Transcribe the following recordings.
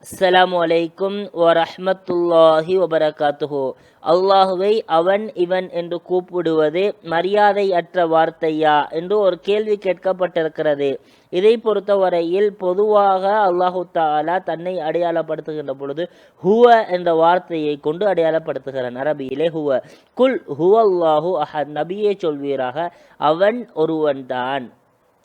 அஸ்லாம் அலைக்கும் வரஹ்மத்துல்லாஹி வபரகாத்துஹு. அல்லாஹுவை அவன் இவன் என்று கூப்பிடுவது மரியாதை அற்ற வார்த்தையா என்று ஒரு கேள்வி கேட்கப்பட்டிருக்கிறது. இதை பொறுத்தவரையில் பொதுவாக அல்லாஹு தாலா தன்னை அடையாளப்படுத்துகின்ற பொழுது ஹுவ என்ற வார்த்தையை கொண்டு அடையாளப்படுத்துகிறான். அரபியிலே ஹுவ. குல் ஹுவல்லாஹு அஹத். நபியே சொல்வீராக அவன் ஒருவன்தான்.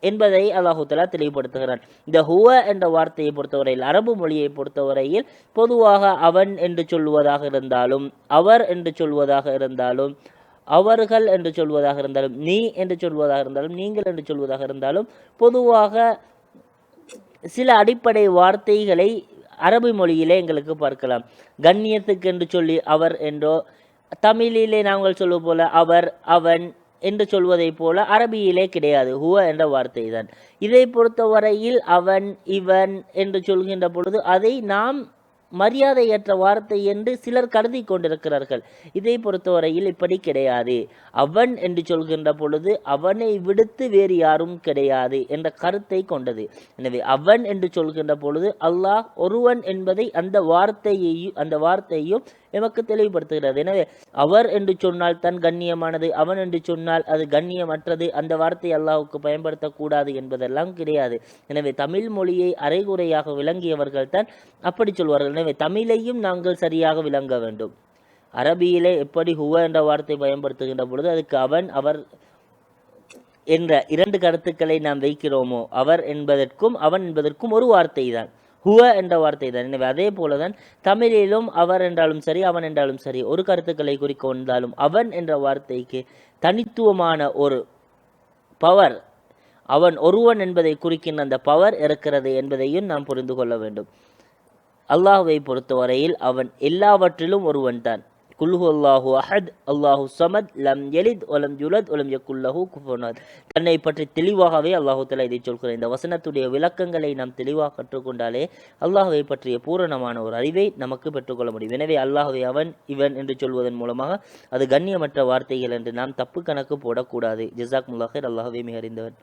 என்பதை அல்லாஹுத்தலா தெளிவுபடுத்துகிறான். இந்த ஹுவ என்ற வார்த்தையை பொறுத்தவரையில் அரபு மொழியை பொறுத்தவரையில் பொதுவாக அவன் என்று சொல்வதாக இருந்தாலும் அவர் என்று சொல்வதாக இருந்தாலும் அவர்கள் என்று சொல்வதாக இருந்தாலும் நீ என்று சொல்வதாக இருந்தாலும் நீங்கள் என்று சொல்வதாக இருந்தாலும் பொதுவாக சில அடிப்படை வார்த்தைகளை அரபு மொழியிலே எங்களுக்கு பார்க்கலாம். கண்ணியத்துக்கு என்று சொல்லி அவர் என்றோ தமிழிலே நாங்கள் சொல்லுவோம் போல அவர் அவன் என்று சொல்வதைப் போல அரபியிலே கிடையாது. ஹுவ என்ற வார்த்தை தான். இதை பொறுத்தவரையில் அவன் இவன் என்று சொல்கின்ற பொழுது அதை நாம் மரியாதையற்ற வார்த்தை என்று சிலர் கருதி கொண்டிருக்கிறார்கள். இதை பொறுத்தவரையில் இப்படி கிடையாது. அவன் என்று சொல்கின்ற பொழுது அவனை விடுத்து வேறு யாரும் கிடையாது என்ற கருத்தை கொண்டது. எனவே அவன் என்று சொல்கின்ற பொழுது அல்லாஹ் ஒருவன் என்பதை அந்த வார்த்தையையும் அந்த வார்த்தையும் எமக்கு தெளிவுபடுத்துகிறது எனவே அவர் என்று சொன்னால் தன் கண்ணியமானது அவன் என்று சொன்னால் அது கண்ணியமற்றது. அந்த வார்த்தை அல்லாஹுக்கு பயன்படுத்தக்கூடாது என்பதெல்லாம் கிடையாது. எனவே தமிழ் மொழியை அரைகுறையாக விளங்கியவர்கள் தான் அப்படி சொல்வார்கள். எனவே தமிழையும் நாங்கள் சரியாக விளங்க வேண்டும். அரபியிலே எப்படி ஹுவ என்ற வார்த்தை பயன்படுத்துகின்ற பொழுது அதுக்கு அவன் அவர் என்ற இரண்டு கருத்துக்களை நாம் வைக்கிறோமோ அவர் என்பதற்கும் அவன் என்பதற்கும் ஒரு வார்த்தை தான் ஹுவ என்ற வார்த்தை தான். எனவே அதே போலதான் தமிழிலும் அவர் என்றாலும் சரி அவன் என்றாலும் சரி ஒரு கருத்துக்களை குறிக்க வந்தாலும் அவன் என்ற வார்த்தைக்கு தனித்துவமான ஒரு பவர் அவன் ஒருவன் என்பதை குறிக்கின்ற அந்த பவர் இருக்கிறது என்பதையும் நாம் புரிந்து கொள்ள வேண்டும். அல்லாஹுவை பொறுத்தவரையில் அவன் எல்லாவற்றிலும் ஒருவன் தான். குல்ஹு அல்லாஹு அஹத் அல்லாஹு சமத் லம் எலித் ஒலம் ஜுலத் ஒலம் யக்குல்லஹு குஃபுனத் தன்னை பற்றி தெளிவாகவே அல்லாஹு தலா இதை சொல்கிறார் இந்த வசனத்துடைய விளக்கங்களை நாம் தெளிவாக கற்றுக்கொண்டாலே அல்லாஹுவை பற்றிய பூரணமான ஒரு அறிவை நமக்கு பெற்றுக்கொள்ள முடியும். எனவே அல்லாஹுவை அவன் இவன் என்று சொல்வதன் மூலமாக அது கண்ணியமற்ற வார்த்தைகள் என்று நாம் தப்பு கணக்கு போடக்கூடாது. ஜிசாக் முல்லாஹர் அல்லாஹுவை மிக அறிந்தவன்.